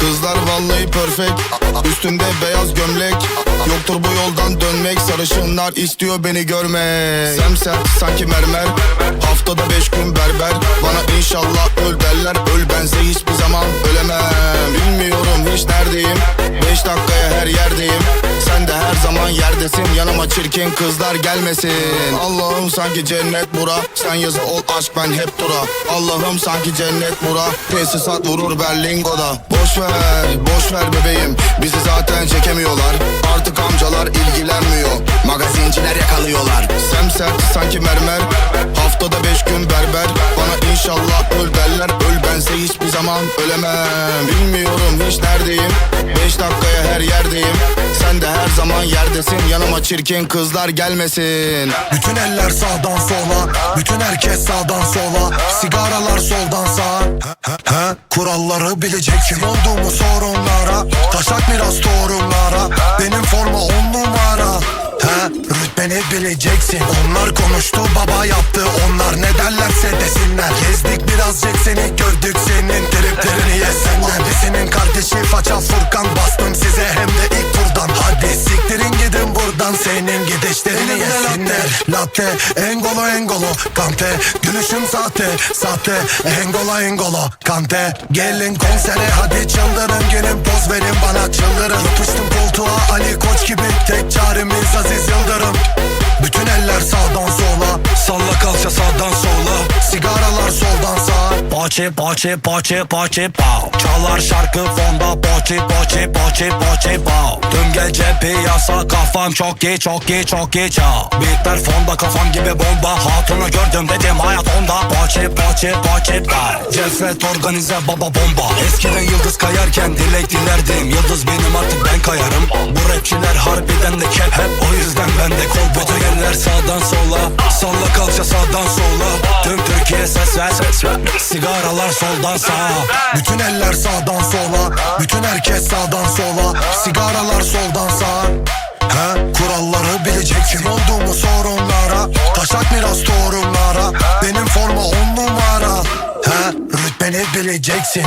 Kızlar vallahi perfect. Üstümde beyaz gömlek. Yoktur bu yoldan dönmek. Sarışınlar istiyor beni görmek. Semsert sanki mermer. Haftada beş gün berber. Bana inşallah öl derler. Öl bense zaman yerdesin Yanıma çirkin kızlar gelmesin. Allah'ım sanki cennet bura. Sen yazı ol aşk ben hep dura. Allah'ım sanki cennet bura. Tesisat vurur Berlingo'da. Boş ver, boş ver bebeğim. Bizi zaten çekemiyorlar. Artık amcalar ilgilenmiyor. Magazinciler yakalıyorlar. Semsert sanki mermer. Haftada beş gün berber. Bana inşallah öl derler. Öl bense hiçbir zaman ölemem. Bilmiyorum hiç neredeyim. Beş dakikaya her yerdeyim Sen de her zaman yerdesin. Yanıma çirkin kızlar gelmesin. Bütün eller sağdan sola Bütün herkes sağdan sola. Sigaralar soldan sağa. Kuralları bilecek kim olduğumu sorunlara Taşak miras torunlara. Benim forma on numara. He, rütbeni bileceksin. Onlar konuştu baba yaptı. Onlar ne derlerse desinler. Gezdik birazcık seni gördük senin. Triplerini yesenler Senin kardeşi faça Furkan Bastım Senin gidişlerini yesinler Latte engolo engolo Kante. Gülüşüm sahte Sahte. Engolo engolo Kante. Gelin konsere Hadi çıldırın. Gelin poz verin bana çıldırın. Yapıştım koltuğa sağa Poçi poçi poçi poçi pow. Çalar şarkı fonda poçi poçi poçi poçi pow. Tüm gece piyasa kafam çok iyi çok iyi çok iyi çal Beatler fonda kafam gibi bomba. Hatunu gördüm dedim hayat onda. Poçi poçi poçi pow. Cefret organize baba bomba. Eskiden yıldız kayarken dilek dilerdim. Yıldız benim artık ben kayarım. Bu rapçiler harbiden de kep hep. O yüzden ben de kol Bütün sağdan sola Salla kalça sağdan sola. Tüm Türkiye ses ver Sigaralar soldan sağa. Bütün eller sağdan sola. Bütün herkes sağdan sola. Sigaralar soldan sağa. He, kuralları bilecek kim olduğumu sorunlara Taşak miras torunlara. Benim forma on numara. He, rütbeni bileceksin